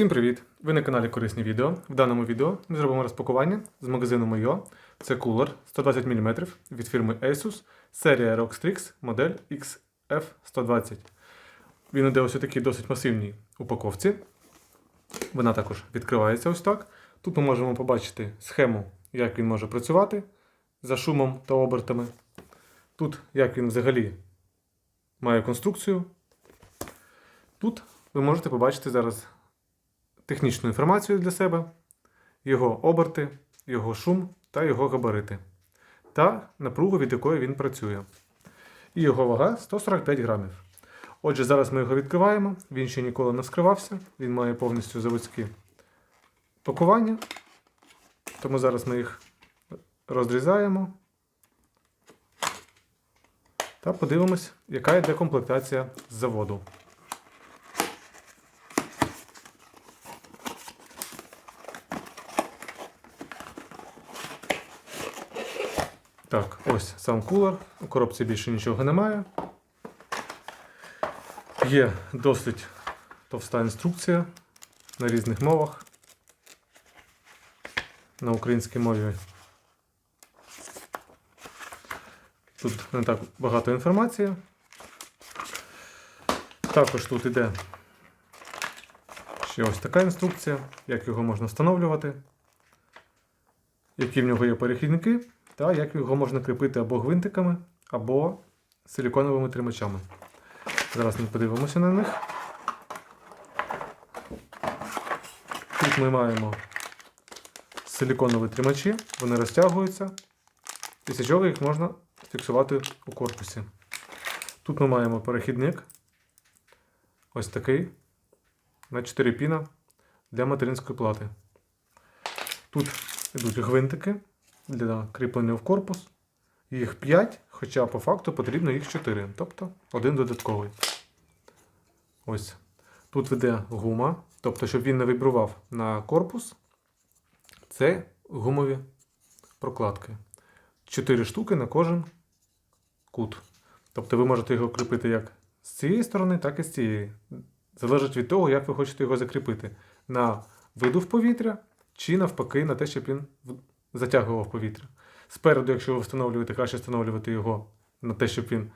Всім привіт! Ви на каналі Корисні відео. В даному відео ми зробимо розпакування з магазину Moyo. Це кулер 120 мм від фірми Asus, серія Rockstrix, модель XF120. Він іде ось у такій досить масивній упаковці. Вона також відкривається ось так. Тут ми можемо побачити схему, як він може працювати за шумом та обертами. Тут як він взагалі має конструкцію. Тут ви можете побачити зараз технічну інформацію для себе, його оберти, його шум та його габарити, та напругу, від якої він працює. І його вага 145 грамів. Отже, зараз ми його відкриваємо. Він ще ніколи не вскривався, він має повністю заводські пакування. Тому зараз ми їх розрізаємо та подивимось, яка йде комплектація з заводу. Так, ось сам кулер. У коробці більше нічого немає. Є досить товста інструкція на різних мовах. На українській мові. Тут не так багато інформації. Також тут іде ще ось така інструкція, як його можна встановлювати, які в нього є перехідники та як його можна кріпити або гвинтиками, або силіконовими тримачами. Зараз ми подивимося на них. Тут ми маємо силіконові тримачі, вони розтягуються, після чого їх можна фіксувати у корпусі. Тут ми маємо перехідник, ось такий, на 4 піна для материнської плати. Тут йдуть гвинтики для кріплення в корпус. Їх 5, хоча по факту потрібно їх 4, тобто один додатковий. Ось. Тут веде гума, тобто, щоб він не вібрував на корпус, це гумові прокладки. 4 штуки на кожен кут. Тобто ви можете його кріпити як з цієї сторони, так і з цієї. Залежить від того, як ви хочете його закріпити. На видув повітря чи навпаки на те, щоб він затягував повітря. Спереду, якщо ви встановлюєте, краще встановлювати його на те, щоб він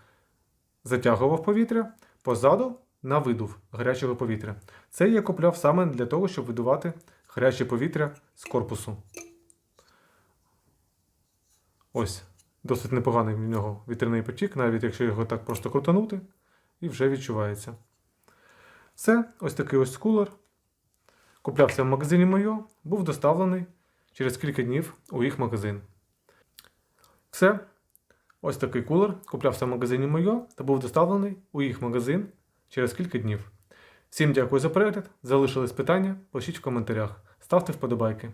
затягував повітря, позаду на видув гарячого повітря. Це я купляв саме для того, щоб видувати гаряче повітря з корпусу. Ось, досить непоганий в нього вітряний потік, навіть якщо його так просто крутанути, і вже відчувається. Це ось такий ось кулер. Куплявся в магазині Мойо, був доставлений через кілька днів у їх магазин. Все. Ось такий кулер куплявся в магазині Мойо та був доставлений у їх магазин через кілька днів. Всім дякую за перегляд. Залишились питання, пишіть в коментарях, ставте вподобайки.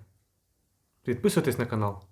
Підписуйтесь на канал.